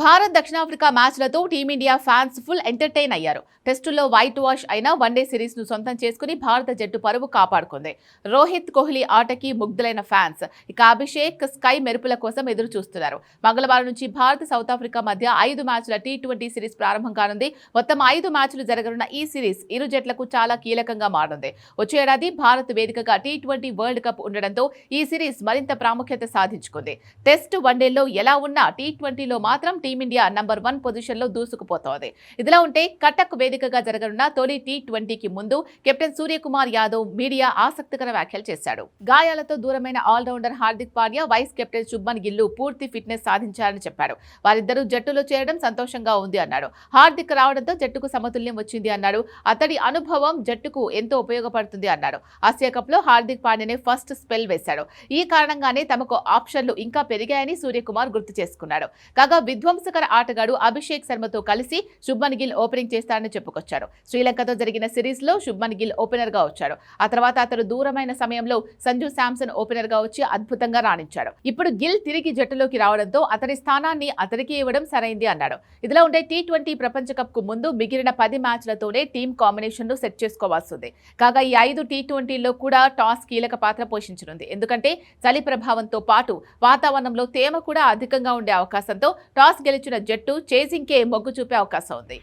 భారత్ దక్షిణాఫ్రికా మ్యాచ్లతో team India fans full entertain అయ్యారు. టెస్టుల్లో వైట్ వాష్ అయిన వన్డే సిరీస్ను సొంతం చేసుకుని భారత జట్టు పరువు కాపాడుకుంది. రోహిత్ కోహ్లీ ఆటకి ముగ్ధులైన ఫ్యాన్స్. ఇక అభిషేక్ స్కై మెరుపుల కోసం ఎదురు చూస్తున్నారు మంగళవారం నుంచి భారత్ సౌత్ ఆఫ్రికా మధ్య ఐదు మ్యాచ్ల టీ ట్వంటీ సిరీస్ ప్రారంభం కానుంది. మొత్తం ఐదు మ్యాచ్లు జరగనున్న ఈ సిరీస్ ఇరు జట్లకు చాలా కీలకంగా మారనుంది వచ్చే ఏడాది భారత్ వేదికగా టీ ట్వంటీ వరల్డ్ కప్ ఉండడంతో ఈ సిరీస్ మరింత ప్రాముఖ్యత సాధించుకుంది. టెస్ట్ వన్డేల్లో ఎలా ఉన్నా టీ ట్వంటీలో మాత్రం టీమిండియా నంబర్ వన్ పొజిషన్లో దూసుకుపోతోంది. ఇదిలా ఉంటే కటక్ వేదికగా జరగనున్న తొలి టీ ట్వంటీకి ముందు కెప్టెన్ సూర్యకుమార్ యాదవ్ మీడియా ఆసక్తికర వ్యాఖ్యలు చేశాడు. గాయాలతో దూరమైన allrounder Hardik Pandya vice captain Shubman Gill పూర్తి ఫిట్నెస్ సాధించారని చెప్పాడు. వారిద్దరూ జట్టులో చేరడం సంతోషంగా ఉంది అన్నాడు. హార్దిక్ రావడంతో జట్టుకు సమతుల్యం వచ్చింది అన్నాడు. అతడి అనుభవం జట్టుకు ఎంతో ఉపయోగపడుతుంది అన్నాడు. ఆసియా కప్లో హార్దిక్ పాండ్యనే ఫస్ట్ స్పెల్ వేశాడు. ఈ కారణంగానే తమకు ఆప్షన్లు ఇంకా పెరిగాయని సూర్యకుమార్ గుర్తు చేసుకున్నాడు. కాగా విధ్వ విధ్వంసకర ఆటగాడు అభిషేక్ శర్మతో కలిసి శుభ్మన్ గిల్ ఓపెనింగ్ చేస్తారని చెప్పుకొచ్చారు. శ్రీలంకతో జరిగిన సిరీస్లో శుభ్మన్ గిల్ ఓపెనర్గా ఆ తర్వాత అతను దూరమైన సమయంలో సంజు శాంసన్ ఓపెనర్గా వచ్చి అద్భుతంగా రాణించాడు. ఇప్పుడు గిల్ తిరిగి జట్టులోకి రావడంతో అతని స్థానాన్ని అతనికి ఇవ్వడం సరైంది అన్నాడు. ఇదిలా ఉండే టీ ట్వంటీ ప్రపంచ కప్కు ముందు మిగిలిన పది మ్యాచ్లతోనే టీం కాంబినేషన్ను సెట్ చేసుకోవాల్సి ఉంది. కాగా ఈ ఐదు టీ ట్వంటీలో కూడా టాస్ కీలక పాత్ర పోషించనుంది. ఎందుకంటే చలి ప్రభావంతో పాటు వాతావరణంలో తేమ కూడా అధికంగా ఉండే అవకాశంతో టాస్ గెలిచిన జట్టు చేసింగ్కే మొగ్గు చూపే అవకాశం ఉంది.